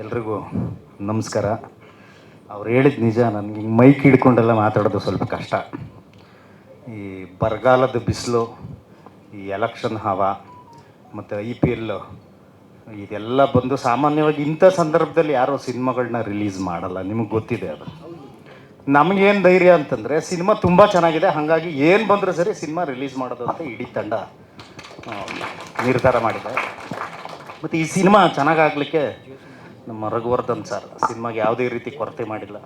ಎಲ್ರಿಗೂ ನಮಸ್ಕಾರ. ಅವ್ರು ಹೇಳಿದ ನಿಜ ನನಗೆ ಮೈಕ್ ಹಿಡ್ಕೊಂಡೆಲ್ಲ ಮಾತಾಡೋದು ಸ್ವಲ್ಪ ಕಷ್ಟ. ಈ ಬರಗಾಲದ ಬಿಸಿಲು, ಈ ಎಲೆಕ್ಷನ್ ಹವಾ, ಮತ್ತು ಐ ಪಿ ಎಲ್, ಇದೆಲ್ಲ ಬಂದು ಸಾಮಾನ್ಯವಾಗಿ ಇಂಥ ಸಂದರ್ಭದಲ್ಲಿ ಯಾರೋ ಸಿನಿಮಾಗಳನ್ನ ರಿಲೀಸ್ ಮಾಡಲ್ಲ. ನಿಮಗೆ ಗೊತ್ತಿದೆ ಅದು. ನಮಗೇನು ಧೈರ್ಯ ಅಂತಂದರೆ ಸಿನಿಮಾ ತುಂಬ ಚೆನ್ನಾಗಿದೆ. ಹಾಗಾಗಿ ಏನು ಬಂದರೂ ಸರಿ ಸಿನಿಮಾ ರಿಲೀಸ್ ಮಾಡೋದು ಅಂತ ಇಡೀ ತಂಡ ನಿರ್ಧಾರ ಮಾಡಿದೆ. ಮತ್ತು ಈ ಸಿನಿಮಾ ಚೆನ್ನಾಗಾಗಲಿಕ್ಕೆ ನಮ್ಮ ರಘುವರ್ಧನ್ ಸರ್ ಸಿನಿಮಾಗೆ ಯಾವುದೇ ರೀತಿ ಕೊರತೆ ಮಾಡಿಲ್ಲ.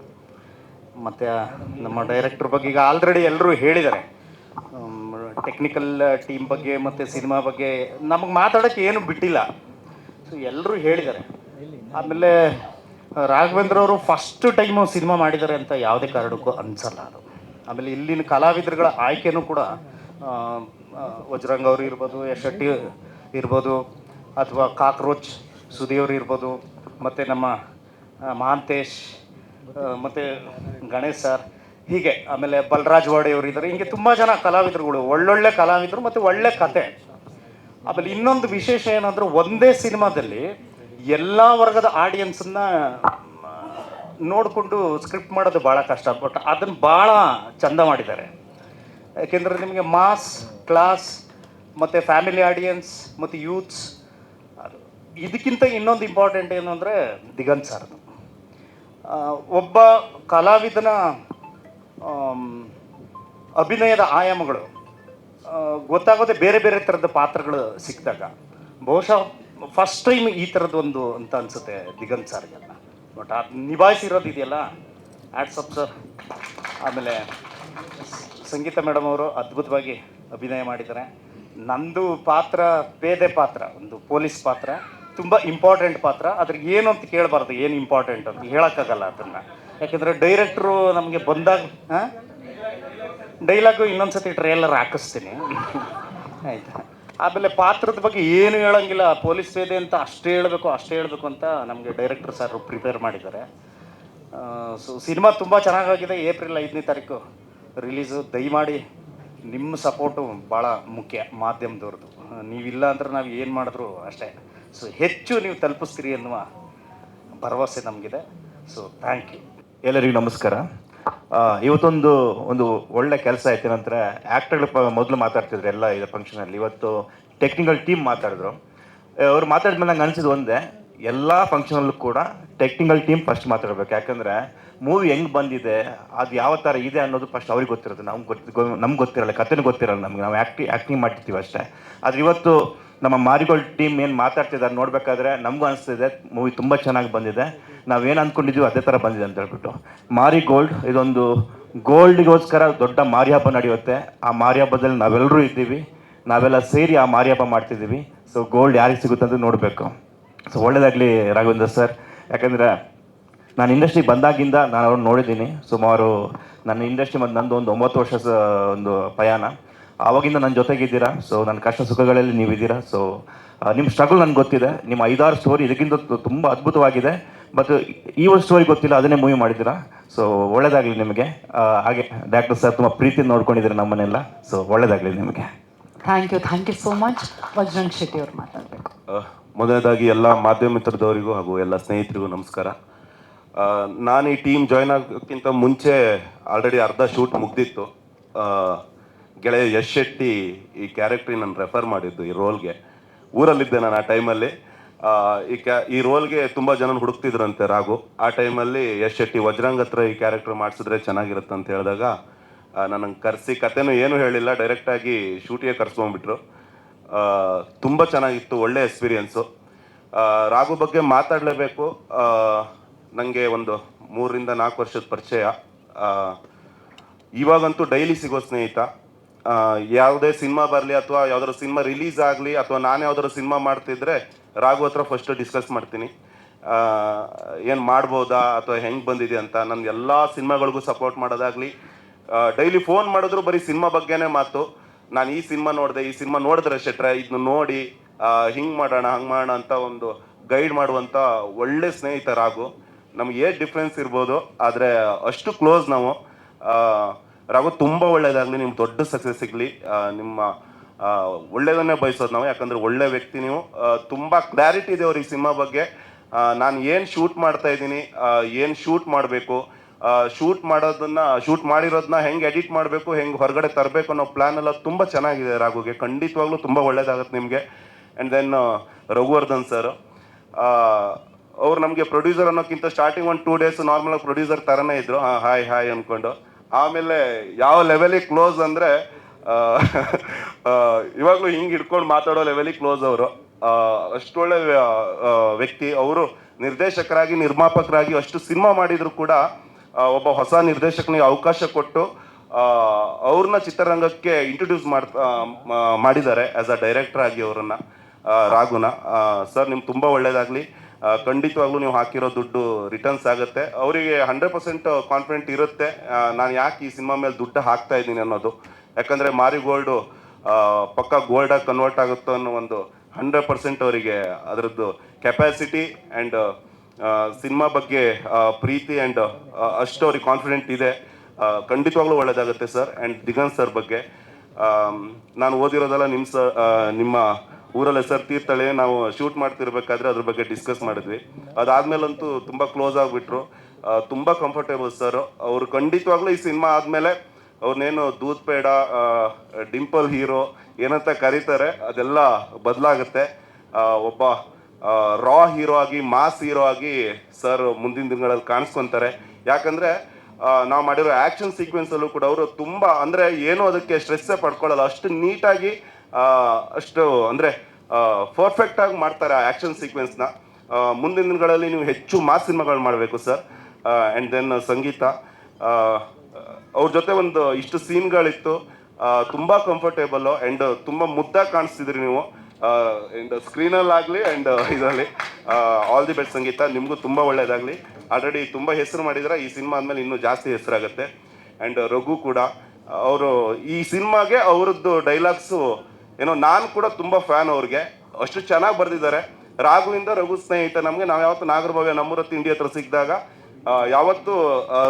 ಮತ್ತು ನಮ್ಮ ಡೈರೆಕ್ಟ್ರ್ ಬಗ್ಗೆ ಈಗ ಆಲ್ರೆಡಿ ಎಲ್ಲರೂ ಹೇಳಿದ್ದಾರೆ. ಟೆಕ್ನಿಕಲ್ ಟೀಮ್ ಬಗ್ಗೆ ಮತ್ತು ಸಿನಿಮಾ ಬಗ್ಗೆ ನಮಗೆ ಮಾತಾಡೋಕ್ಕೆ ಏನು ಬಿಟ್ಟಿಲ್ಲ. ಸೊ ಎಲ್ಲರೂ ಹೇಳಿದ್ದಾರೆ. ಆಮೇಲೆ ರಾಘವೇಂದ್ರ ಅವರು ಫಸ್ಟ್ ಟೈಮು ಸಿನಿಮಾ ಮಾಡಿದ್ದಾರೆ ಅಂತ ಯಾವುದೇ ಕಾರಣಕ್ಕೂ ಅನಿಸಲ್ಲ ಅದು. ಆಮೇಲೆ ಇಲ್ಲಿನ ಕಲಾವಿದರುಗಳ ಆಯ್ಕೆನೂ ಕೂಡ ವಜ್ರಂಗ್ ಅವರು ಇರ್ಬೋದು ಯಶ್ ಶೆಟ್ಟಿ ಇರ್ಬೋದು, ಅಥವಾ ಕಾಕ್ರೋಚ್ ಸುದಿಯವರು ಇರ್ಬೋದು, ಮತ್ತು ನಮ್ಮ ಮಹಾಂತೇಶ್ ಮತ್ತು ಗಣೇಶ್ ಸರ್, ಹೀಗೆ, ಆಮೇಲೆ ಬಲರಾಜ್ ವಾಡೆಯವರು ಇದ್ದಾರೆ. ಹೀಗೆ ತುಂಬ ಜನ ಕಲಾವಿದರುಗಳು, ಒಳ್ಳೊಳ್ಳೆ ಕಲಾವಿದರು ಮತ್ತು ಒಳ್ಳೆ ಕತೆ. ಆಮೇಲೆ ಇನ್ನೊಂದು ವಿಶೇಷ ಏನಂದ್ರೆ ಒಂದೇ ಸಿನಿಮಾದಲ್ಲಿ ಎಲ್ಲ ವರ್ಗದ ಆಡಿಯನ್ಸನ್ನ ನೋಡಿಕೊಂಡು ಸ್ಕ್ರಿಪ್ಟ್ ಮಾಡೋದು ಭಾಳ ಕಷ್ಟ. ಬಟ್ ಅದನ್ನು ಭಾಳ ಚಂದ ಮಾಡಿದ್ದಾರೆ. ಯಾಕೆಂದರೆ ನಿಮಗೆ ಮಾಸ್, ಕ್ಲಾಸ್, ಮತ್ತು ಫ್ಯಾಮಿಲಿ ಆಡಿಯನ್ಸ್, ಮತ್ತು ಯೂತ್ಸ್ ಇದಕ್ಕಿಂತ ಇನ್ನೊಂದು ಇಂಪಾರ್ಟೆಂಟ್ ಏನು ಅಂದರೆ ದಿಗಂತ್ ಸರ್ದು ಒಬ್ಬ ಕಲಾವಿದನ ಅಭಿನಯದ ಆಯಾಮಗಳು ಗೊತ್ತಾಗೋದೆ ಬೇರೆ ಬೇರೆ ಥರದ ಪಾತ್ರಗಳು ಸಿಕ್ಕಿದಾಗ, ಬಹುಶಃ ಫಸ್ಟ್ ಟೈಮ್ ಈ ಥರದ್ದೊಂದು ಅಂತ ಅನಿಸುತ್ತೆ ದಿಗಂತ್ ಸಾರ್ಗೆಲ್ಲ ಬಟ್ ಅದು ನಿಭಾಯಿಸಿರೋದು ಇದೆಯಲ್ಲ? ಆಟ್ಸಪ್ ಸರ್ ಆಮೇಲೆ ಸಂಗೀತ ಮೇಡಮ್ ಅವರು ಅದ್ಭುತವಾಗಿ ಅಭಿನಯ ಮಾಡಿದ್ದಾರೆ. ನಂದು ಪಾತ್ರ, ಪೇದೆ ಪಾತ್ರ, ಒಂದು ಪೊಲೀಸ್ ಪಾತ್ರ. ತುಂಬ ಇಂಪಾರ್ಟೆಂಟ್ ಪಾತ್ರ. ಅದ್ರ ಏನು ಅಂತ ಕೇಳಬಾರ್ದು, ಏನು ಇಂಪಾರ್ಟೆಂಟ್ ಅಂತ. ಹೇಳೋಕ್ಕಾಗಲ್ಲ ಅದನ್ನು. ಯಾಕೆಂದರೆ ಡೈರೆಕ್ಟ್ರು ನಮಗೆ ಬಂದಾಗ, ಹಾಂ? ಡೈಲಾಗು ಇನ್ನೊಂದ್ಸತಿ ಟ್ರೇಲರ್ ಹಾಕಿಸ್ತೀನಿ. ಆಯ್ತಾ? ಆಮೇಲೆ ಪಾತ್ರದ ಬಗ್ಗೆ ಏನು ಹೇಳಂಗಿಲ್ಲ. ಪೊಲೀಸ್ ಇದೆ ಅಂತ ಅಷ್ಟೇ ಹೇಳಬೇಕು ಅಷ್ಟೇ ಹೇಳಬೇಕು ಅಂತ ನಮಗೆ ಡೈರೆಕ್ಟರ್ ಸರ್ ಪ್ರಿಪೇರ್ ಮಾಡಿದ್ದಾರೆ. ಸೊ ಸಿನಿಮಾ ತುಂಬ ಚೆನ್ನಾಗಾಗಿದೆ. ಏಪ್ರಿಲ್ ಐದನೇ ತಾರೀಕು ರಿಲೀಸು ದಯಮಾಡಿ ನಿಮ್ಮ ಸಪೋರ್ಟು ಭಾಳ ಮುಖ್ಯ ಮಾಧ್ಯಮದವ್ರದ್ದು. ನೀವಿಲ್ಲ ಅಂದ್ರೆ ನಾವು ಏನು ಮಾಡಿದ್ರು ಅಷ್ಟೇ. ಸೊ ಹೆಚ್ಚು ನೀವು ತಲುಪಿಸ್ತೀರಿ ಎನ್ನುವ ಭರವಸೆ ನಮಗಿದೆ. ಸೊ ಥ್ಯಾಂಕ್ ಯು ಎಲ್ಲರಿಗೂ ನಮಸ್ಕಾರ. ಇವತ್ತೊಂದು ಒಂದು ಒಳ್ಳೆ ಕೆಲಸ ಆಯ್ತು. ನಂತರ ಆ್ಯಕ್ಟರ್ಗಳು ಮೊದಲು ಮಾತಾಡ್ತಿದ್ರು ಎಲ್ಲ ಇದು ಫಂಕ್ಷನಲ್ಲಿ ಇವತ್ತು ಟೆಕ್ನಿಕಲ್ ಟೀಮ್ ಮಾತಾಡಿದ್ರು. ಅವ್ರು ಮಾತಾಡಿದ್ಮೇಲೆ ನಂಗೆ ಅನಿಸಿದ್ದು ಒಂದೇ, ಎಲ್ಲ ಫಂಕ್ಷನಲ್ಲೂ ಕೂಡ ಟೆಕ್ನಿಕಲ್ ಟೀಮ್ ಫಸ್ಟ್ ಮಾತಾಡಬೇಕು. ಯಾಕಂದರೆ ಮೂವಿ ಹೆಂಗೆ ಬಂದಿದೆ, ಅದು ಯಾವ ಥರ ಇದೆ ಅನ್ನೋದು ಫಸ್ಟ್ ಅವ್ರಿಗೆ ಗೊತ್ತಿರುತ್ತೆ ನಮ್ಗೆ ಗೊತ್ತು, ನಮ್ಗೆ ಗೊತ್ತಿರಲ್ಲ, ಕಥೆನೂ ಗೊತ್ತಿರಲ್ಲ ನಮ್ಗೆ. ನಾವು ಆ್ಯಕ್ಟಿ ಆ್ಯಕ್ಟಿಂಗ್ ಮಾಡ್ತಿರ್ತೀವಿ ಅಷ್ಟೇ. ಆದರೆ ಇವತ್ತು ನಮ್ಮ ಮಾರಿಗೋಲ್ಡ್ ಟೀಮ್ ಏನು ಮಾತಾಡ್ತಿದ್ದಾರೆ ನೋಡಬೇಕಾದ್ರೆ ನಮಗೂ ಅನಿಸ್ತಿದೆ. ಮೂವಿ ತುಂಬ ಚೆನ್ನಾಗಿ ಬಂದಿದೆ. ನಾವೇನು ಅಂದ್ಕೊಂಡಿದ್ದೀವಿ ಅದೇ ಥರ ಬಂದಿದೆ ಅಂತ ಹೇಳ್ಬಿಟ್ಟು. ಮಾರಿ ಗೋಲ್ಡ್ ಇದೊಂದು ಗೋಲ್ಡಿಗೋಸ್ಕರ ದೊಡ್ಡ ಮಾರಿ ಹಬ್ಬ ನಡೆಯುತ್ತೆ. ಆ ಮಾರಿ ಹಬ್ಬದಲ್ಲಿ ನಾವೆಲ್ಲರೂ ಇದ್ದೀವಿ. ನಾವೆಲ್ಲ ಸೇರಿ ಆ ಮಾರಿ ಹಬ್ಬ ಮಾಡ್ತಿದ್ದೀವಿ. ಸೊ ಗೋಲ್ಡ್ ಯಾರಿಗೆ ಸಿಗುತ್ತೆ ಅಂತ ನೋಡಬೇಕು. ಸೊ ಒಳ್ಳೇದಾಗಲಿ ರಾಘವೇಂದ್ರ ಸರ್. ಯಾಕಂದರೆ ನಾನು ಇಂಡಸ್ಟ್ರಿಗೆ ಬಂದಾಗಿಂದ ನಾನು ಅವ್ರನ್ನ ನೋಡಿದ್ದೀನಿ. ಸುಮಾರು ನನ್ನ ಇಂಡಸ್ಟ್ರಿ ಮತ್ತು ನಂದು ಒಂದು ಒಂಬತ್ತು ವರ್ಷ ಒಂದು ಪಯಣ. ಆವಾಗಿಂದ ನನ್ನ ಜೊತೆಗಿದ್ದೀರಾ? ಸೊ ನನ್ನ ಕಷ್ಟ ಸುಖಗಳಲ್ಲಿ ನೀವಿದ್ದೀರಾ? ಸೊ ನಿಮ್ಮ ಸ್ಟ್ರಗಲ್ ನನಗೆ ಗೊತ್ತಿದೆ. ನಿಮ್ಮ ಐದಾರು ಸ್ಟೋರಿ ಇದಕ್ಕಿಂತ ತುಂಬ ಅದ್ಭುತವಾಗಿದೆ. ಬಟ್ ಈ ಒಂದು ಸ್ಟೋರಿ ಗೊತ್ತಿಲ್ಲ ಅದನ್ನೇ ಮೂವಿ ಮಾಡಿದ್ದೀರಾ? ಸೊ ಒಳ್ಳೇದಾಗಲಿ ನಿಮಗೆ. ಹಾಗೆ ಡಾಕ್ಟರ್ ಸರ್ ತುಂಬ ಪ್ರೀತಿಯಿಂದ ನೋಡ್ಕೊಂಡಿದ್ದೀರಾ ನಮ್ಮನ್ನೆಲ್ಲ. ಸೊ ಒಳ್ಳೇದಾಗಲಿ ನಿಮಗೆ. Thank you thank you so much Vajrang Shetty ಅವ್ರು ಮಾತಾಡಬೇಕು. ಮೊದಲನೇದಾಗಿ ಎಲ್ಲ ಮಾಧ್ಯಮ ಮಿತ್ರದವರಿಗೂ ಹಾಗೂ ಎಲ್ಲ ಸ್ನೇಹಿತರಿಗೂ ನಮಸ್ಕಾರ. ನಾನು ಈ ಟೀಮ್ ಜಾಯ್ನ್ ಆಗೋಕ್ಕಿಂತ ಮುಂಚೆ ಆಲ್ರೆಡಿ ಅರ್ಧ ಶೂಟ್ ಮುಗ್ದಿತ್ತು. ಗೆಳೆಯ ಯಶ್ ಶೆಟ್ಟಿ ಈ ಕ್ಯಾರೆಕ್ಟ್ರಿಗೆ ನಾನು ರೆಫರ್ ಮಾಡಿದ್ದು ಈ ರೋಲ್ಗೆ ಊರಲ್ಲಿದ್ದೆ ನಾನು ಆ ಟೈಮಲ್ಲಿ ಈ ಕ್ಯಾ, ಈ ರೋಲ್ಗೆ ತುಂಬ ಜನ ಹುಡುಕ್ತಿದ್ರಂತೆ ರಾಘು. ಆ ಟೈಮಲ್ಲಿ ಯಶ್ ಶೆಟ್ಟಿ ವಜ್ರಂಗ್ ಹತ್ರ ಈ ಕ್ಯಾರೆಕ್ಟರ್ ಮಾಡಿಸಿದ್ರೆ ಚೆನ್ನಾಗಿರುತ್ತೆ ಅಂತ ಹೇಳಿದಾಗ ನನಗೆ ಕರೆಸಿ ಕತೆನೂ ಏನೂ ಹೇಳಿಲ್ಲ ಡೈರೆಕ್ಟಾಗಿ ಶೂಟಿಗೆ ಕರ್ಸ್ಕೊಂಡ್ಬಿಟ್ರು. ತುಂಬ ಚೆನ್ನಾಗಿತ್ತು, ಒಳ್ಳೆ ಎಕ್ಸ್ಪೀರಿಯನ್ಸು ರಾಘು ಬಗ್ಗೆ ಮಾತಾಡಲೇಬೇಕು. ನನಗೆ ಒಂದು ಮೂರರಿಂದ ನಾಲ್ಕು ವರ್ಷದ ಪರಿಚಯ. ಇವಾಗಂತೂ ಡೈಲಿ ಸಿಗೋ ಸ್ನೇಹಿತ. ಯಾವುದೇ ಸಿನಿಮಾ ಬರಲಿ ಅಥವಾ ಯಾವ್ದಾದ್ರು ಸಿನಿಮಾ ರಿಲೀಸ್ ಆಗಲಿ ಅಥವಾ ನಾನು ಯಾವ್ದಾದ್ರು ಸಿನಿಮಾ ಮಾಡ್ತಿದ್ರೆ ರಾಘು ಹತ್ರ ಫಸ್ಟ್ ಡಿಸ್ಕಸ್ ಮಾಡ್ತೀನಿ. ಏನು ಮಾಡ್ಬೋದಾ ಅಥವಾ ಹೆಂಗೆ ಬಂದಿದೆ ಅಂತ. ನನ್ನ ಎಲ್ಲ ಸಿನಿಮಾಗಳಿಗೂ ಸಪೋರ್ಟ್ ಮಾಡೋದಾಗಲಿ ಡೈಲಿ ಫೋನ್ ಮಾಡಿದ್ರು ಬರೀ ಸಿನಿಮಾ ಬಗ್ಗೆನೇ ಮಾತು. ನಾನು ಈ ಸಿನಿಮಾ ನೋಡಿದೆ, ಈ ಸಿನಿಮಾ ನೋಡಿದ್ರೆ ಶೆಟ್ರೆ ಇದನ್ನ ನೋಡಿ ಹಿಂಗೆ ಮಾಡೋಣ, ಹಂಗೆ ಮಾಡೋಣ ಅಂತ ಒಂದು ಗೈಡ್ ಮಾಡುವಂಥ ಒಳ್ಳೆ ಸ್ನೇಹಿತ ರಾಘು. ನಮ್ಗೆ ಏಟ್ ಡಿಫ್ರೆನ್ಸ್ ಇರ್ಬೋದು, ಆದರೆ ಅಷ್ಟು ಕ್ಲೋಸ್ ನಾವು. ರಾಘು, ತುಂಬ ಒಳ್ಳೇದಾಗಲಿ. ನಿಮ್ಗೆ ದೊಡ್ಡ ಸಕ್ಸಸ್ ಸಿಗಲಿ. ನಿಮ್ಮ ಒಳ್ಳೇದನ್ನೇ ಬಯಸೋದು ನಾವು. ಯಾಕಂದ್ರೆ ಒಳ್ಳೆ ವ್ಯಕ್ತಿ ನೀವು. ತುಂಬಾ ಕ್ಲಾರಿಟಿ ಇದೆ ಅವ್ರಿಗೆ ಸಿನಿಮಾ ಬಗ್ಗೆ. ನಾನು ಏನು ಶೂಟ್ ಮಾಡ್ತಾ ಇದ್ದೀನಿ ಏನು ಶೂಟ್ ಮಾಡಬೇಕು ಶೂಟ್ ಮಾಡೋದನ್ನ ಶೂಟ್ ಮಾಡಿರೋದನ್ನ ಹೆಂಗೆ ಎಡಿಟ್ ಮಾಡಬೇಕು, ಹೆಂಗೆ ಹೊರಗಡೆ ತರಬೇಕು ಅನ್ನೋ ಪ್ಲಾನ್ ಎಲ್ಲ ತುಂಬ ಚೆನ್ನಾಗಿದೆ ರಾಘುಗೆ. ಖಂಡಿತವಾಗ್ಲೂ ತುಂಬ ಒಳ್ಳೇದಾಗುತ್ತೆ ನಿಮಗೆ. ಆ್ಯಂಡ್ ದೆನ್ ರಘುವರ್ಧನ್ ಸರ್ ಅವ್ರು ನಮಗೆ ಪ್ರೊಡ್ಯೂಸರ್ ಅನ್ನೋಕ್ಕಿಂತ ಸ್ಟಾರ್ಟಿಂಗ್ ಒಂದು ಟೂ ಡೇಸ್ ನಾರ್ಮಲ್ ಪ್ರೊಡ್ಯೂಸರ್ ಥರನೇ ಇದ್ರು. ಹಾಂ ಹಾಯ್ ಹಾಯ್ ಅಂದ್ಕೊಂಡು ಆಮೇಲೆ ಯಾವ ಲೆವೆಲಿಗೆ ಕ್ಲೋಸ್ ಅಂದರೆ ಇವಾಗಲೂ ಹಿಂಗೆ ಹಿಡ್ಕೊಂಡು ಮಾತಾಡೋ ಲೆವೆಲಿಗೆ ಕ್ಲೋಸ್ ಅವರು. ಅಷ್ಟೊಳ್ಳೆ ವ್ಯಕ್ತಿ. ಅವರು ನಿರ್ದೇಶಕರಾಗಿ, ನಿರ್ಮಾಪಕರಾಗಿ ಅಷ್ಟು ಸಿನಿಮಾ ಮಾಡಿದರೂ ಕೂಡ ಒಬ್ಬ ಹೊಸ ನಿರ್ದೇಶಕನಿಗೆ ಅವಕಾಶ ಕೊಟ್ಟು ಅವ್ರನ್ನ ಚಿತ್ರರಂಗಕ್ಕೆ ಇಂಟ್ರೊಡ್ಯೂಸ್ ಮಾಡ್ತಾ ಮಾಡಿದ್ದಾರೆ ಆ್ಯಸ್ ಅ ಡೈರೆಕ್ಟರ್ ಆಗಿ ಅವರನ್ನು ರಾಘುನ. ಸರ್ ನಿಮ್ಗೆ ತುಂಬ ಒಳ್ಳೇದಾಗಲಿ. ಖಂಡಿತವಾಗ್ಲೂ ನೀವು ಹಾಕಿರೋ ದುಡ್ಡು ರಿಟರ್ನ್ಸ್ ಆಗುತ್ತೆ. ಅವರಿಗೆ ಹಂಡ್ರೆಡ್ ಪರ್ಸೆಂಟ್ ಕಾನ್ಫಿಡೆಂಟ್ ಇರುತ್ತೆ. ನಾನು ಯಾಕೆ ಈ ಸಿನಿಮಾ ಮೇಲೆ ದುಡ್ಡು ಹಾಕ್ತಾ ಇದ್ದೀನಿ ಅನ್ನೋದು. ಯಾಕಂದರೆ ಮಾರಿ ಗೋಲ್ಡು ಪಕ್ಕ ಗೋಲ್ಡಾಗಿ ಕನ್ವರ್ಟ್ ಆಗುತ್ತೋ ಅನ್ನೋ ಒಂದು ಹಂಡ್ರೆಡ್ ಪರ್ಸೆಂಟ್ ಅವರಿಗೆ ಅದರದ್ದು ಕೆಪ್ಯಾಸಿಟಿ ಆ್ಯಂಡ್ ಸಿನಿಮಾ ಬಗ್ಗೆ ಪ್ರೀತಿ ಆ್ಯಂಡ್ ಅಷ್ಟು ಅವ್ರಿಗೆ ಕಾನ್ಫಿಡೆಂಟ್ ಇದೆ. ಖಂಡಿತವಾಗ್ಲೂ ಒಳ್ಳೆಯದಾಗುತ್ತೆ ಸರ್ ಆ್ಯಂಡ್ ದಿಗಂತ್ ಸರ್ ಬಗ್ಗೆ ನಾನು ಓದಿರೋದೆಲ್ಲ ನಿಮ್ಮ ಸ ನಿಮ್ಮ ಊರಲ್ಲಿ ಸರ್ ತೀರ್ಥಳೆ ನಾವು ಶೂಟ್ ಮಾಡ್ತಿರ್ಬೇಕಾದ್ರೆ ಅದ್ರ ಬಗ್ಗೆ ಡಿಸ್ಕಸ್ ಮಾಡಿದ್ವಿ. ಅದಾದ್ಮೇಲಂತೂ ತುಂಬ ಕ್ಲೋಸ್ ಆಗಿಬಿಟ್ರು. ತುಂಬ ಕಂಫರ್ಟೇಬಲ್ ಸರ್ ಅವರು ಖಂಡಿತವಾಗ್ಲೂ ಈ ಸಿನಿಮಾ ಆದಮೇಲೆ ಅವ್ರನ್ನೇನು ದೂದ್ ಪೇಡ ಡಿಂಪಲ್ ಹೀರೋ ಏನಂತ ಕರೀತಾರೆ, ಅದೆಲ್ಲ ಬದಲಾಗುತ್ತೆ. ಒಬ್ಬ ರಾ ಹೀರೋ ಆಗಿ ಮಾಸ್ ಹೀರೋ ಆಗಿ ಸರ್ ಮುಂದಿನ ದಿನಗಳಲ್ಲಿ ಕಾಣಿಸ್ಕೊಂತಾರೆ. ಯಾಕಂದ್ರೆ ನಾವು ಮಾಡಿರೋ ಆ್ಯಕ್ಷನ್ ಸೀಕ್ವೆನ್ಸಲ್ಲೂ ಕೂಡ ಅವರು ತುಂಬ ಅಂದರೆ ಏನು ಅದಕ್ಕೆ ಸ್ಟ್ರೆಸ್ಸೇ ಪಡ್ಕೊಳ್ಳಲ್ಲ. ಅಷ್ಟು ನೀಟಾಗಿ ಅಷ್ಟು ಅಂದರೆ ಪರ್ಫೆಕ್ಟ್ ಆಗಿ ಮಾಡ್ತಾರೆ ಆ ಆ್ಯಕ್ಷನ್ ಸೀಕ್ವೆನ್ಸ್ನ ಮುಂದಿನ ದಿನಗಳಲ್ಲಿ ನೀವು ಹೆಚ್ಚು ಮಾಸ್ ಸಿನಿಮಾಗಳು ಮಾಡಬೇಕು ಸರ್ ಆ್ಯಂಡ್ ದೆನ್ ಸಂಗೀತ. ಅವ್ರ ಜೊತೆ ಒಂದು ಇಷ್ಟು ಸೀನ್ಗಳಿತ್ತು. ತುಂಬ ಕಂಫರ್ಟೇಬಲ್ಲು ಆ್ಯಂಡ್ ತುಂಬ ಮುದ್ದಾಗಿ ಕಾಣಿಸ್ತಿದ್ರಿ ನೀವು. ಆ್ಯಂಡ್ ಸ್ಕ್ರೀನಲ್ಲಾಗಲಿ ಆ್ಯಂಡ್ ಇದರಲ್ಲಿ. All the best Sangeetha. ನಿಮಗೂ ತುಂಬ ಒಳ್ಳೆಯದಾಗಲಿ ಆಲ್ರೆಡಿ ತುಂಬ ಹೆಸರು ಮಾಡಿದ್ರೆ ಈ ಸಿನಿಮಾ ಆದಮೇಲೆ ಇನ್ನೂ ಜಾಸ್ತಿ ಹೆಸರಾಗುತ್ತೆ. ಆ್ಯಂಡ್ ರಘು ಕೂಡ, ಅವರು ಈ ಸಿನಿಮಾಗೆ ಅವ್ರದ್ದು ಡೈಲಾಗ್ಸು ಏನೋ ನಾನು ಕೂಡ ತುಂಬ ಫ್ಯಾನ್ ಅವ್ರಿಗೆ. ಅಷ್ಟು ಚೆನ್ನಾಗಿ ಬರೆದಿದ್ದಾರೆ. ರಾಘುವಿಂದ ರಘು ಸ್ನೇಹಿತ, ನಮಗೆ ನಾವು ಯಾವತ್ತು ನಾಗರಭವ್ಯ ನಮ್ಮೂರ ತಿಂಡಿ ಹತ್ರ ಸಿಕ್ಕಿದಾಗ ಯಾವತ್ತು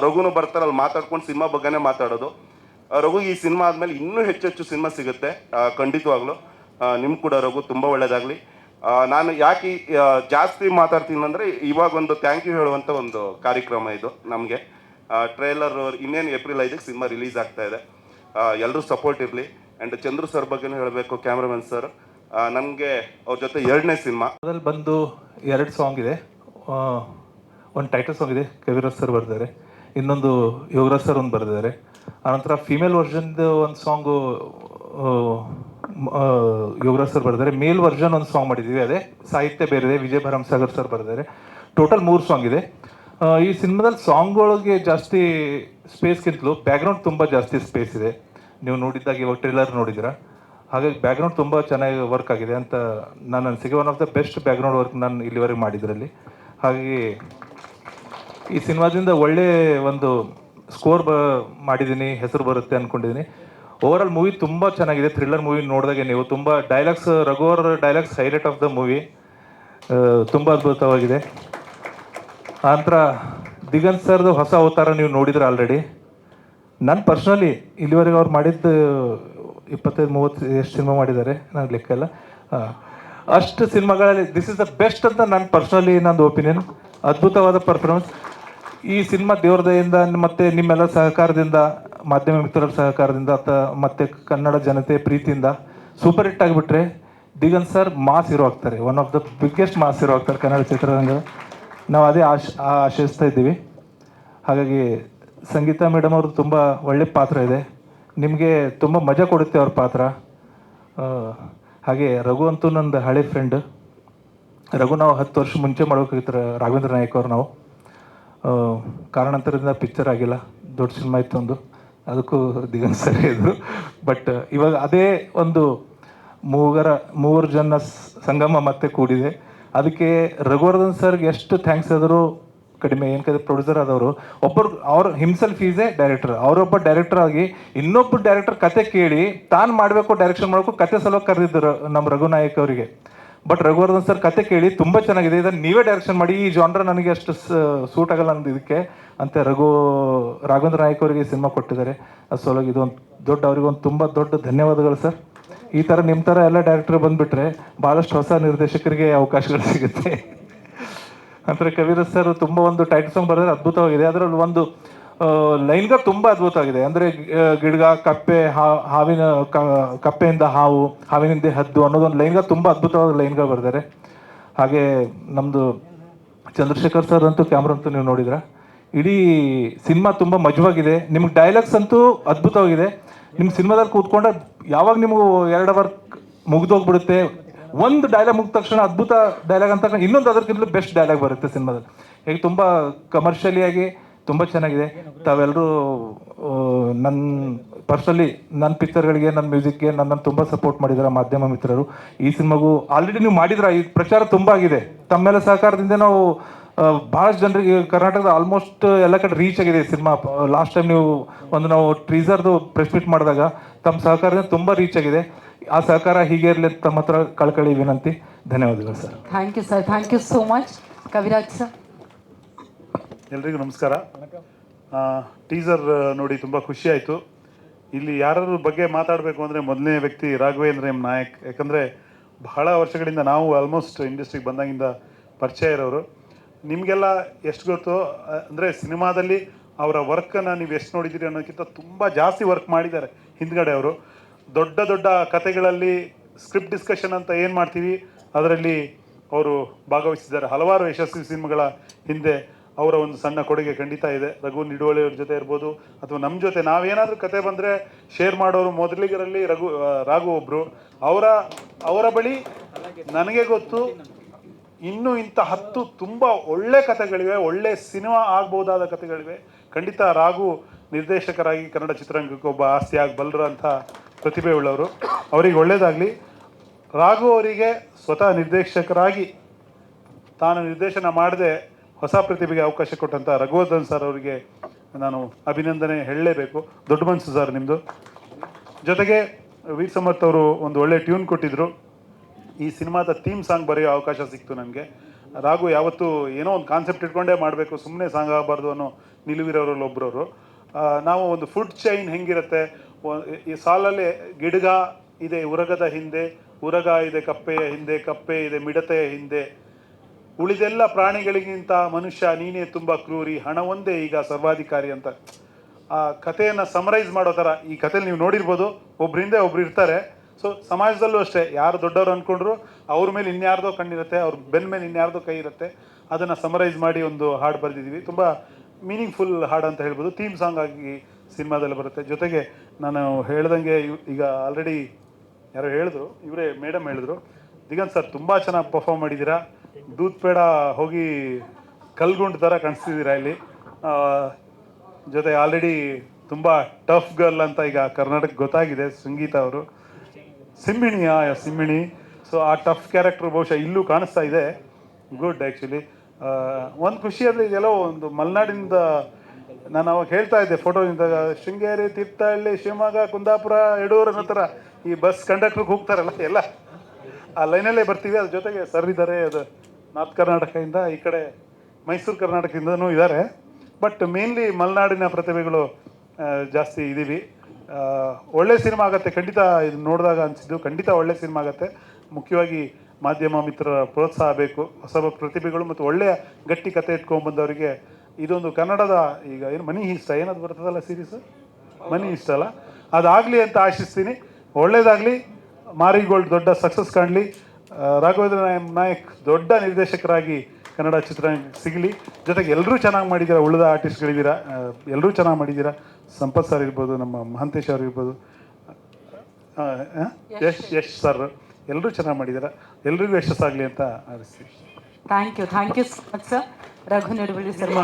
ರಘುನು ಬರ್ತಾರೆ, ಅಲ್ಲಿ ಮಾತಾಡ್ಕೊಂಡು ಸಿನಿಮಾ ಬಗ್ಗೆನೇ ಮಾತಾಡೋದು. ರಘು ಈ ಸಿನಿಮಾ ಆದಮೇಲೆ ಇನ್ನೂ ಹೆಚ್ಚು ಹೆಚ್ಚು ಸಿನಿಮಾ ಸಿಗುತ್ತೆ. ಖಂಡಿತವಾಗ್ಲೂ. ನಿಮ್ಗೆ ಕೂಡ ರಘು ತುಂಬ ಒಳ್ಳೆಯದಾಗಲಿ ನಾನು ಯಾಕೆ ಜಾಸ್ತಿ ಮಾತಾಡ್ತೀನಿ ಅಂದರೆ ಇವಾಗ ಒಂದು ಥ್ಯಾಂಕ್ ಯು ಹೇಳುವಂಥ ಒಂದು ಕಾರ್ಯಕ್ರಮ ಇದು ನಮಗೆ. ಟ್ರೇಲರ್ ಇನ್ನೇನು ಏಪ್ರಿಲ್ ಐದಕ್ಕೆ ಸಿನಿಮಾ ರಿಲೀಸ್ ಆಗ್ತಾ ಇದೆ. ಎಲ್ಲರೂ ಸಪೋರ್ಟ್ ಇರಲಿ. ಆ್ಯಂಡ್ ಚಂದ್ರು ಸರ್ ಬಗ್ಗೆ ಹೇಳಬೇಕು ಕ್ಯಾಮ್ರಾಮನ್ ಸರ್ ನಮಗೆ ಅವ್ರ ಜೊತೆ ಎರಡನೇ ಸಿನಿಮಾ. ಅದ್ರಲ್ಲಿ ಬಂದು ಎರಡು ಸಾಂಗ್ ಇದೆ. ಒಂದು ಟೈಟಲ್ ಸಾಂಗ್ ಇದೆ ಕವಿರಾಜ್ ಸರ್ ಬರೆದಿದ್ದಾರೆ. ಇನ್ನೊಂದು ಯೋಗರಾಜ್ ಸರ್ ಒಂದು ಬರೆದಿದ್ದಾರೆ. ಆನಂತರ ಫಿಮೇಲ್ ವರ್ಷನ್ದು ಒಂದು ಸಾಂಗು ಯೋಗರಾಜ್ ಸರ್ ಬರೆದಿದ್ದಾರೆ. ಮೇಲ್ ವರ್ಷನ್ ಒಂದು ಸಾಂಗ್ ಮಾಡಿದ್ದೀವಿ ಅದೇ ಸಾಹಿತ್ಯ ಬೇರೆ ಇದೆ, ವಿಜಯ ಭರಮ್ ಸಾಗರ್ ಸರ್ ಬರೆದಿದ್ದಾರೆ. ಟೋಟಲ್ ಮೂರು ಸಾಂಗ್ ಇದೆ. ಈ ಸಿನಿಮಾದಲ್ಲಿ ಸಾಂಗ್ಗಳಿಗೆ ಜಾಸ್ತಿ ಸ್ಪೇಸ್ಗಿಂತಲೂ ಬ್ಯಾಕ್ಗ್ರೌಂಡ್ ತುಂಬ ಜಾಸ್ತಿ ಸ್ಪೇಸ್ ಇದೆ. ನೀವು ನೋಡಿದ್ದಾಗ ಇವಾಗ ಟ್ರೇಲರ್ ನೋಡಿದ್ದೀರಾ? ಹಾಗಾಗಿ ಬ್ಯಾಕ್ಗ್ರೌಂಡ್ ತುಂಬ ಚೆನ್ನಾಗಿ ವರ್ಕ್ ಆಗಿದೆ ಅಂತ ನಾನು ಅನಿಸಿಕೆ one of the best background work ನಾನು ಇಲ್ಲಿವರೆಗೆ ಮಾಡಿದ್ರಲ್ಲಿ. ಹಾಗಾಗಿ ಈ ಸಿನಿಮಾದಿಂದ ಒಳ್ಳೆ ಒಂದು ಸ್ಕೋರ್ ಬ, ಮಾಡಿದ್ದೀನಿ, ಹೆಸರು ಬರುತ್ತೆ ಅಂದ್ಕೊಂಡಿದ್ದೀನಿ ಓವರ್ ಆಲ್ ಮೂವಿ ತುಂಬ ಚೆನ್ನಾಗಿದೆ. ಥ್ರಿಲ್ಲರ್ ಮೂವಿ ನೋಡಿದಾಗೆ ನೀವು ತುಂಬ dialogues Raghubar dialogues highlight of the movie ತುಂಬ ಅದ್ಭುತವಾಗಿದೆ. ಆನಂತರ ದಿಗಂತ್ ಸರ್ದು ಹೊಸ ಅವತಾರ ನೀವು ನೋಡಿದ್ರೆ ಆಲ್ರೆಡಿ ನಾನು ಪರ್ಸ್ನಲಿ ಇಲ್ಲಿವರೆಗೆ ಅವ್ರು ಮಾಡಿದ್ದು ಇಪ್ಪತ್ತೈದು, ಮೂವತ್ತು ಎಷ್ಟು ಸಿನಿಮಾ ಮಾಡಿದ್ದಾರೆ ನನಗೆ ಲೆಕ್ಕ ಇಲ್ಲ. ಅಷ್ಟು ಸಿನಿಮಾಗಳಲ್ಲಿ ದಿಸ್ ಇಸ್ ದ ಬೆಸ್ಟ್ ಅಂತ ನನ್ನ ಪರ್ಸ್ನಲಿ ನಂದು ಒಪಿನಿಯನ್ ಅದ್ಭುತವಾದ ಪರ್ಫಾರ್ಮೆನ್ಸ್ ಈ ಸಿನಿಮಾ ದೇವ್ರ ದಯೆಯಿಂದ ಮತ್ತೆ ನಿಮ್ಮೆಲ್ಲ ಸಹಕಾರದಿಂದ, ಮಾಧ್ಯಮ ಮಿತ್ರರ ಸಹಕಾರದಿಂದ ಅಥ ಮತ್ತೆ ಕನ್ನಡ ಜನತೆ ಪ್ರೀತಿಯಿಂದ ಸೂಪರ್ ಹಿಟ್ ಆಗಿಬಿಟ್ರೆ ದಿಗನ್ ಸರ್ ಮಾಸ್ ಹೀರೋ ಆಗ್ತಾರೆ. One of the biggest mass hero ಆಗ್ತಾರೆ ಕನ್ನಡ ಚಿತ್ರರಂಗ ನಾವು ಅದೇ ಆಶ್ ಆಶಿಸ್ತಾ ಇದ್ದೀವಿ. ಹಾಗಾಗಿ ಸಂಗೀತ ಮೇಡಮ್ ಅವ್ರದ್ದು ತುಂಬ ಒಳ್ಳೆ ಪಾತ್ರ ಇದೆ. ನಿಮಗೆ ತುಂಬ ಮಜಾ ಕೊಡುತ್ತೆ ಅವ್ರ ಪಾತ್ರ. ಹಾಗೆ ರಘು ಅಂತೂ ನಂದು ಹಳೆ ಫ್ರೆಂಡ್ ರಘು ನಾವು ಹತ್ತು ವರ್ಷ ಮುಂಚೆ ಮಾಡ್ಬೇಕಾಗಿತ್ತು ರಾಘವೇಂದ್ರ ನಾಯಕ್ ಅವ್ರು ನಾವು. ಕಾರಣಾಂತರದಿಂದ ಪಿಕ್ಚರ್ ಆಗಿಲ್ಲ. ದೊಡ್ಡ ಸಿನಿಮಾ ಇತ್ತು ಒಂದು. ಅದಕ್ಕೂ ದಿಗಂತ್ ಸರಿ ಇದ್ರು. ಬಟ್ ಇವಾಗ ಅದೇ ಒಂದು ಮೂವರ, ಮೂವರು ಜನ ಸಂಗಮ ಮತ್ತೆ ಕೂಡಿದೆ. ಅದಕ್ಕೆ ರಘುವರ್ಧನ್ ಸರ್ಗೆ ಎಷ್ಟು ಥ್ಯಾಂಕ್ಸ್ ಆದರೂ ಕಡಿಮೆ ಏನಕ್ಕೆ ಪ್ರೊಡ್ಯೂಸರ್ ಆದವರು, ಒಬ್ಬರು, ಅವ್ರ ಹಿಮ್ಸೆಲ್ಫ್ ಈಸ್ ಎ ಡೈರೆಕ್ಟರ್ ಅವರೊಬ್ಬ ಡೈರೆಕ್ಟರ್ ಆಗಿ ಇನ್ನೊಬ್ಬ ಡೈರೆಕ್ಟರ್ ಕತೆ ಕೇಳಿ, ತಾನು ಮಾಡಬೇಕು ಡೈರೆಕ್ಷನ್ ಮಾಡಬೇಕು, ಕತೆ ಸಲುವಾಗಿ ಕರೆದಿದ್ದರು ನಮ್ಮ ರಘುನಾಯಕ್ ಅವರಿಗೆ. ಬಟ್ ರಘುವರ್ಧನ್ ಸರ್ ಕತೆ ಕೇಳಿ ತುಂಬ ಚೆನ್ನಾಗಿದೆ, ಇದನ್ನು ನೀವೇ ಡೈರೆಕ್ಷನ್ ಮಾಡಿ, ಈ ಜಾನ್ರ ನನಗೆ ಅಷ್ಟು ಸೂಟ್ ಆಗಲ್ಲ ಅಂದ್ ಇದಕ್ಕೆ ಅಂತ ರಘು, ರಾಘವೇಂದ್ರ ನಾಯಕ್ ಅವರಿಗೆ ಸಿನಿಮಾ ಕೊಟ್ಟಿದ್ದಾರೆ. ಅದು ಸಲುವಾಗಿ ಇದೊಂದು ದೊಡ್ಡ ಅವ್ರಿಗೊಂದು ತುಂಬ ದೊಡ್ಡ ಧನ್ಯವಾದಗಳು ಸರ್ ಈ ಥರ ನಿಮ್ಮ ಥರ ಎಲ್ಲ ಡೈರೆಕ್ಟರ್ ಬಂದುಬಿಟ್ರೆ ಭಾಳಷ್ಟು ಹೊಸ ನಿರ್ದೇಶಕರಿಗೆ ಅವಕಾಶಗಳು ಸಿಗುತ್ತೆ. ನಂತರ ಕವಿರ ಸರ್ ತುಂಬ ಒಂದು ಟೈಟ್ ಸಾಂಗ್ ಬರೆದ್ರೆ ಅದ್ಭುತವಾಗಿದೆ. ಅದರಲ್ಲಿ ಒಂದು ಲೈನ್ಗ ತುಂಬ ಅದ್ಭುತವಾಗಿದೆ. ಅಂದರೆ ಗಿಡಗ, ಕಪ್ಪೆ ಹಾವಿನ ಕಪ್ಪೆಯಿಂದ ಹಾವು, ಹಾವಿನಿಂದ ಹದ್ದು ಅನ್ನೋದೊಂದು ಲೈನ್ಗ ತುಂಬ ಅದ್ಭುತವಾದ ಲೈನ್ಗ ಬರೆದಿದ್ದಾರೆ. ಹಾಗೆ ನಮ್ಮದು ಚಂದ್ರಶೇಖರ್ ಸರ್ ಅಂತೂ ಕ್ಯಾಮ್ರಾ ಅಂತೂ ನೀವು ನೋಡಿದ್ರ ಇಡೀ ಸಿನಿಮಾ ತುಂಬ ಮಜವಾಗಿದೆ. ನಿಮ್ಗೆ ಡೈಲಾಗ್ಸ್ ಅಂತೂ ಅದ್ಭುತವಾಗಿದೆ. ನಿಮ್ಮ ಸಿನಿಮಾದಲ್ಲಿ ಕೂತ್ಕೊಂಡ ಯಾವಾಗ ನಿಮಗೂ ಎರಡು ಅವರ್ ಮುಗ್ದೋಗ್ಬಿಡುತ್ತೆ ಒಂದು ಡೈಲಾಗ್ ಮುಗಿದ ತಕ್ಷಣ ಅದ್ಭುತ ಡೈಲಾಗ್ ಅಂತ ಇನ್ನೊಂದು ಅದಕ್ಕಿಂತಲೂ ಬೆಸ್ಟ್ ಡೈಲಾಗ್ ಬರುತ್ತೆ ಸಿನಿಮಾದಲ್ಲಿ. ಹೇಗೆ ತುಂಬ ಕಮರ್ಷಿಯಲಿಯಾಗಿ ತುಂಬ ಚೆನ್ನಾಗಿದೆ. ತಾವೆಲ್ಲರೂ ನನ್ನ ಪರ್ಸನಲಿ ನನ್ನ ಪಿಕ್ಚರ್ಗಳಿಗೆ ನನ್ನ ಮ್ಯೂಸಿಕ್ಗೆ ನನ್ನನ್ನು ತುಂಬ ಸಪೋರ್ಟ್ ಮಾಡಿದ್ದಾರೆ ಮಾಧ್ಯಮ ಮಿತ್ರರು. ಈ ಸಿನಿಮಾಗೂ ಆಲ್ರೆಡಿ ನೀವು ಮಾಡಿದ್ರ, ಈ ಪ್ರಚಾರ ತುಂಬ ಆಗಿದೆ. ತಮ್ಮೆಲ್ಲ ಸಹಕಾರದಿಂದ ನಾವು ಭಾಳಷ್ಟು ಜನರಿಗೆ ಕರ್ನಾಟಕದ ಆಲ್ಮೋಸ್ಟ್ ಎಲ್ಲ ಕಡೆ ರೀಚ್ ಆಗಿದೆ ಸಿನಿಮಾ. ಲಾಸ್ಟ್ ಟೈಮ್ ನೀವು ಒಂದು ನಾವು ಟ್ರೀಸರ್ದು ಪ್ರೆಸ್ ಮೀಟ್ ಮಾಡಿದಾಗ ತಮ್ಮ ಸಹಕಾರದಿಂದ ತುಂಬ ರೀಚ್ ಆಗಿದೆ. ಆ ಸಹಕಾರ ಹೀಗೆ ಇರಲಿ ತಮ್ಮ ಹತ್ರ ಕಳ್ಕಳಿ ವಿನಂತಿ. ಧನ್ಯವಾದಗಳು sir. Thank you sir thank you so much Kaviraj sir ಎಲ್ರಿಗೂ ನಮಸ್ಕಾರ. ಟೀಸರ್ ನೋಡಿ ತುಂಬ ಖುಷಿ ಆಯಿತು. ಇಲ್ಲಿ ಯಾರ ಬಗ್ಗೆ ಮಾತಾಡಬೇಕು ಅಂದರೆ ಮೊದಲನೇ ವ್ಯಕ್ತಿ ರಾಘವೇಂದ್ರ ಎಂ. ನಾಯಕ್. ಯಾಕಂದರೆ ಬಹಳ ವರ್ಷಗಳಿಂದ ನಾವು ಆಲ್ಮೋಸ್ಟ್ ಇಂಡಸ್ಟ್ರಿಗೆ ಬಂದಾಗಿಂದ ಪರಿಚಯ ಇರೋರು. ನಿಮಗೆಲ್ಲ ಎಷ್ಟು ಗೊತ್ತು? ಅಂದರೆ ಸಿನಿಮಾದಲ್ಲಿ ಅವರ ವರ್ಕನ್ನು ನೀವು ಎಷ್ಟು ನೋಡಿದ್ದೀರಿ ಅನ್ನೋದಕ್ಕಿಂತ ತುಂಬ ಜಾಸ್ತಿ ವರ್ಕ್ ಮಾಡಿದ್ದಾರೆ ಹಿಂದ್ಗಡೆ ಅವರು. ದೊಡ್ಡ ದೊಡ್ಡ ಕತೆಗಳಲ್ಲಿ ಸ್ಕ್ರಿಪ್ಟ್ ಡಿಸ್ಕಷನ್ ಅಂತ ಏನು ಮಾಡ್ತೀವಿ, ಅದರಲ್ಲಿ ಅವರು ಭಾಗವಹಿಸಿದ್ದಾರೆ. ಹಲವಾರು ಯಶಸ್ವಿ ಸಿನಿಮಾಗಳ ಹಿಂದೆ ಅವರ ಒಂದು ಸಣ್ಣ ಕೊಡುಗೆ ಖಂಡಿತ ಇದೆ. ರಘು ನಿಡುವಳಿಯವ್ರ ಜೊತೆ ಇರ್ಬೋದು, ಅಥವಾ ನಮ್ಮ ಜೊತೆ ನಾವೇನಾದರೂ ಕತೆ ಬಂದರೆ ಶೇರ್ ಮಾಡೋರು ಮೊದಲಿಗರಲ್ಲಿ ರಘು ರಾಘು ಒಬ್ಬರು ಅವರ ಅವರ ಬಳಿ ನನಗೆ ಗೊತ್ತು, ಇನ್ನೂ ಇಂಥ ಹತ್ತು ತುಂಬ ಒಳ್ಳೆ ಕಥೆಗಳಿವೆ, ಒಳ್ಳೆ ಸಿನಿಮಾ ಆಗ್ಬೋದಾದ ಕಥೆಗಳಿವೆ. ಖಂಡಿತ ರಾಘು ನಿರ್ದೇಶಕರಾಗಿ ಕನ್ನಡ ಚಿತ್ರರಂಗಕ್ಕೆ ಒಬ್ಬ ಆಸ್ತಿ ಆಗಬಲ್ಲರು ಅಂತ ಪ್ರತಿಭೆ ಉಳ್ಳವರು. ಅವರಿಗೆ ಒಳ್ಳೆಯದಾಗಲಿ ರಾಘು ಅವರಿಗೆ ಸ್ವತಃ ನಿರ್ದೇಶಕರಾಗಿ ತಾನು ನಿರ್ದೇಶನ ಮಾಡದೆ ಹೊಸ ಪ್ರತಿಭೆಗೆ ಅವಕಾಶ ಕೊಟ್ಟಂಥ ರಘುವರ್ಧನ್ ಸರ್ ಅವರಿಗೆ ನಾನು ಅಭಿನಂದನೆ ಹೇಳಲೇಬೇಕು. ದೊಡ್ಡ ಮನಸ್ಸು ಸರ್ ನಿಮ್ಮದು ಜೊತೆಗೆ ವೀರ್ ಸಮರ್ಥ್ ಅವರು ಒಂದು ಒಳ್ಳೆ ಟ್ಯೂನ್ ಕೊಟ್ಟಿದ್ದರು ಈ ಸಿನಿಮಾದ ಥೀಮ್ ಸಾಂಗ್ ಬರೆಯೋ ಅವಕಾಶ ಸಿಕ್ತು ನನಗೆ. ರಾಘು ಯಾವತ್ತೂ ಏನೋ ಒಂದು ಕಾನ್ಸೆಪ್ಟ್ ಇಟ್ಕೊಂಡೇ ಮಾಡಬೇಕು ಸುಮ್ಮನೆ ಸಾಂಗ್ ಆಗಬಾರ್ದು ಅನ್ನೋ ನಿಲುವಿರೋರಲ್ಲಿ ಒಬ್ಬರವರು ನಾವು ಒಂದು ಫುಡ್ ಚೈನ್ ಹೆಂಗಿರುತ್ತೆ ಈ ಸಾಲಲ್ಲಿ ಗಿಡಗ ಇದೆ, ಉರಗದ ಹಿಂದೆ, ಉರಗ ಇದೆ, ಕಪ್ಪೆಯ ಹಿಂದೆ, ಕಪ್ಪೆ ಇದೆ, ಮಿಡತೆಯ ಹಿಂದೆ. ಉಳಿದೆಲ್ಲ ಪ್ರಾಣಿಗಳಿಗಿಂತ ಮನುಷ್ಯ ನೀನೇ ತುಂಬ ಕ್ರೂರಿ, ಹಣ ಒಂದೇ ಈಗ ಸರ್ವಾಧಿಕಾರಿ ಅಂತ. ಆ ಕಥೆಯನ್ನು ಸಮರೈಸ್ ಮಾಡೋ ಥರ ಈ ಕಥೆಲಿ ನೀವು ನೋಡಿರ್ಬೋದು ಒಬ್ಬರಿಂದ ಒಬ್ರು ಇರ್ತಾರೆ. ಸೊ ಸಮಾಜದಲ್ಲೂ ಅಷ್ಟೇ, ಯಾರು ದೊಡ್ಡವರು ಅಂದ್ಕೊಂಡ್ರು ಅವ್ರ ಮೇಲೆ ಇನ್ಯಾರ್ದೋ ಕಣ್ಣಿರುತ್ತೆ, ಅವ್ರ ಬೆನ್ನ ಮೇಲೆ ಇನ್ಯಾರ್ದೋ ಕೈ ಇರುತ್ತೆ. ಅದನ್ನು ಸಮರೈಸ್ ಮಾಡಿ ಒಂದು ಹಾಡು ಬರೆದಿದ್ದೀವಿ. ತುಂಬ ಮೀನಿಂಗ್ಫುಲ್ ಹಾಡು ಅಂತ ಹೇಳ್ಬೋದು. ಥೀಮ್ ಸಾಂಗ್ ಆಗಿ ಸಿನಿಮಾದಲ್ಲಿ ಬರುತ್ತೆ. ಜೊತೆಗೆ ನಾನು ಹೇಳ್ದಂಗೆ ಈಗ ಆಲ್ರೆಡಿ ಯಾರೋ ಹೇಳಿದ್ರು, ಇವರೇ ಮೇಡಮ್ ಹೇಳಿದ್ರು, ದಿಗಂತ್ ಸರ್ ತುಂಬ ಚೆನ್ನಾಗಿ ಪರ್ಫಾರ್ಮ್ ಮಾಡಿದ್ದೀರಾ ದೂತ್ ಪೇಡ ಹೋಗಿ ಕಲ್ಗುಂಡ್ ಥರ ಕಾಣಿಸ್ತಿದ್ದೀರಾ ಇಲ್ಲಿ. ಜೊತೆ ಆಲ್ರೆಡಿ ತುಂಬ ಟಫ್ ಗರ್ಲ್ ಅಂತ ಈಗ ಕರ್ನಾಟಕ ಗೊತ್ತಾಗಿದೆ, ಸಂಗೀತ ಅವರು. ಸಿಂಹಿಣಿಯ ಸಿಂಹಿಣಿ ಸೊ ಆ ಟಫ್ ಕ್ಯಾರೆಕ್ಟರ್ ಬಹುಶಃ ಇಲ್ಲೂ ಕಾಣಿಸ್ತಾ ಇದೆ. ಗುಡ್ ಆ್ಯಕ್ಚುಲಿ ಒಂದು ಖುಷಿ ಅಂದರೆ ಇದೆಲ್ಲೋ ಒಂದು ಮಲೆನಾಡಿನಿಂದ ನಾನು ಅವಾಗ ಹೇಳ್ತಾ ಇದ್ದೆ ಫೋಟೋದಿಂದ ಶೃಂಗೇರಿ ತೀರ್ಥಹಳ್ಳಿ ಶಿವಮೊಗ್ಗ, ಕುಂದಾಪುರ ಯಡೂರು ನಂತರ ಈ ಬಸ್ ಕಂಡಕ್ಟ್ರಿಗೆ ಹೋಗ್ತಾರಲ್ಲ, ಎಲ್ಲ. ಆ ಲೈನಲ್ಲೇ ಬರ್ತೀವಿ, ಅದ್ರ ಜೊತೆಗೆ ಸರ್ ಇದ್ದಾರೆ ಅದು ನಾರ್ತ್ ಕರ್ನಾಟಕದಿಂದ ಈ ಕಡೆ ಮೈಸೂರು ಕರ್ನಾಟಕದಿಂದನೂ ಇದ್ದಾರೆ ಬಟ್ ಮೇನ್ಲಿ ಮಲೆನಾಡಿನ ಪ್ರತಿಭೆಗಳು ಜಾಸ್ತಿ ಇದ್ದೀವಿ ಒಳ್ಳೆ ಸಿನಿಮಾ ಆಗುತ್ತೆ, ಖಂಡಿತ ಇದು ನೋಡಿದಾಗ ಅನಿಸಿದ್ದು, ಖಂಡಿತ ಒಳ್ಳೆ ಸಿನಿಮಾ ಆಗುತ್ತೆ. ಮುಖ್ಯವಾಗಿ ಮಾಧ್ಯಮ ಮಿತ್ರರ ಪ್ರೋತ್ಸಾಹ ಬೇಕು. ಹೊಸ ಪ್ರತಿಭೆಗಳು ಮತ್ತು ಒಳ್ಳೆಯ ಗಟ್ಟಿ ಕತೆ ಇಟ್ಕೊಂಡ್ಬಂದವರಿಗೆ ಇದೊಂದು ಕನ್ನಡದ ಈಗ ಏನು, ಮನಿ ಇಷ್ಟ? ಏನದು ಬರ್ತದಲ್ಲ ಸೀರೀಸ್ ಮನಿ ಇಷ್ಟ ಅಲ್ಲ? ಅದಾಗಲಿ ಅಂತ ಆಶಿಸ್ತೀನಿ. ಒಳ್ಳೇದಾಗಲಿ. ಮಾರಿಗೋಲ್ಡ್ ದೊಡ್ಡ ಸಕ್ಸಸ್ ಕಾಣಲಿ. ರಾಘವೇಂದ್ರ ನಾಯಕ್ ದೊಡ್ಡ ನಿರ್ದೇಶಕರಾಗಿ ಕನ್ನಡ ಚಿತ್ರ ಸಿಗಲಿ. ಜೊತೆಗೆ ಎಲ್ಲರೂ ಚೆನ್ನಾಗಿ ಮಾಡಿದ್ದೀರಾ ಉಳಿದ ಆರ್ಟಿಸ್ಟ್ಗಳಿದ್ದೀರಾ ಎಲ್ಲರೂ ಚೆನ್ನಾಗಿ ಮಾಡಿದ್ದೀರಾ ಸಂಪತ್ ಸರ್ ಇರ್ಬೋದು, ನಮ್ಮ ಮಹಂತೇಶ್ ಅವ್ರು ಇರ್ಬೋದು? ಯಶ್ ಯಶ್ ಸರ್ ಎಲ್ಲರೂ ಚೆನ್ನಾಗಿ ಮಾಡಿದ್ದೀರಾ ಎಲ್ರಿಗೂ ಯಶಸ್ಸಾಗಲಿ ಅಂತ ಆರಿಸ್ತೀವಿ thank you thank you sir Raghu Niduvalli sir ನಿಮ್ಮ